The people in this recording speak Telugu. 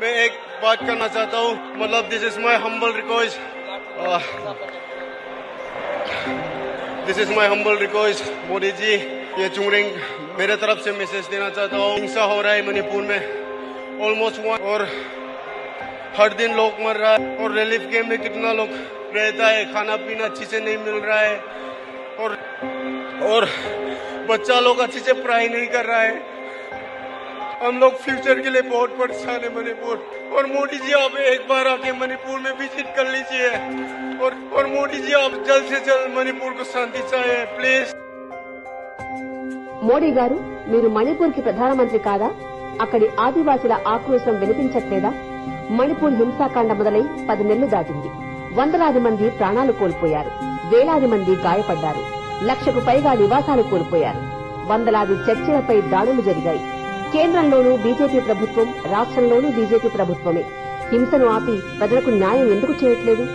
मैं एक बात करना चाहता हूँ। मतलब this is my humble request this is my humble request Modi ji. ये चूरिंग मेरे तरफ़ से मैसेज देना चाहता हूँ। हिंसा हो रहा है मणिपुर में। ऑलमोस्ट वन और हर दिन लोग मर रहा है। और रिलीफ कैम्प में कितना लोग रहता है। खाना पीना अच्छे से नहीं मिल रहा है। और और बच्चा लोग अच्छे से पढ़ाई नहीं कर रहा है। हम लोग फ्यूचर के लिए बहुत परेशान है मणिपुर और मोदी जी आप एक बार आके मणिपुर में विजिट कर लीजिए और और मोदी जी आप जल्द से जल्द मणिपुर को शांति चाहिए प्लीज మోడీ గారు మీరు మణిపూర్ కి ప్రధానమంత్రి కాదా అక్కడి ఆదివాసుల ఆక్రోశం వినిపించట్లేదా మణిపూర్ హింసాకాండ మొదలై పది నెలలు దాటింది వందలాది మంది ప్రాణాలు కోల్పోయారు వేలాది మంది గాయపడ్డారు లక్షకు పైగా నివాసాలు కోల్పోయారు వందలాది చర్చిలపై దాడులు జరిగాయి కేంద్రంలోనూ బీజేపీ ప్రభుత్వం రాష్ట్రంలోనూ బీజేపీ ప్రభుత్వమే. హింసను ఆపి ప్రజలకు న్యాయం ఎందుకు చేయట్లేదు?